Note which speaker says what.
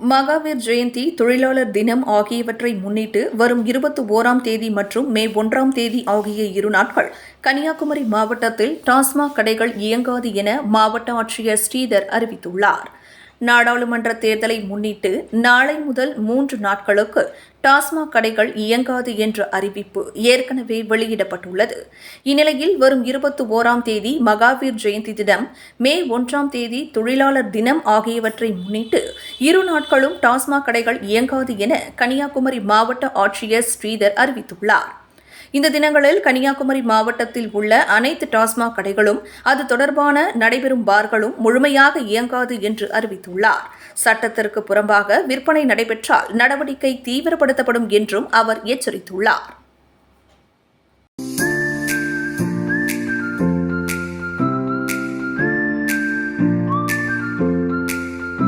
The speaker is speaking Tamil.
Speaker 1: மகாவீர் ஜெயந்தி தொழிலாளர் தினம் ஆகியவற்றை முன்னிட்டு வரும் இருபத்தி ஓராம் தேதி மற்றும் மே ஒன்றாம் தேதி ஆகிய இரு நாட்கள் கன்னியாகுமரி மாவட்டத்தில் டாஸ்மாக் கடைகள் இயங்காது என மாவட்ட ஆட்சியர் ஸ்ரீதர் அறிவித்துள்ளார். நாடாளுமன்ற தேர்தலை முன்னிட்டு நாளை முதல் மூன்று நாட்களுக்கு டாஸ்மாக் கடைகள் இயங்காது என்ற அறிவிப்பு ஏற்கனவே வெளியிடப்பட்டுள்ளது. இந்நிலையில் வரும் இருபத்தி ஓராம் தேதி மகாவீர் ஜெயந்தி தினம் மே ஒன்றாம் தேதி தொழிலாளர் தினம் ஆகியவற்றை முன்னிட்டு இரு நாட்களும் டாஸ்மாக் கடைகள் இயங்காது என கன்னியாகுமரி மாவட்ட ஆட்சியர் ஸ்ரீதர் அறிவித்துள்ளார். இந்த தினங்களில் கன்னியாகுமரி மாவட்டத்தில் உள்ள அனைத்து டாஸ்மாக் கடைகளும் அது தொடர்பான நடைபெறும் பார்களும் முழுமையாக இயங்காது என்று அறிவித்துள்ளார். சட்டத்திற்கு புறம்பாக விற்பனை நடைபெற்றால் நடவடிக்கை தீவிரப்படுத்தப்படும் என்றும் அவர் எச்சரித்துள்ளார்.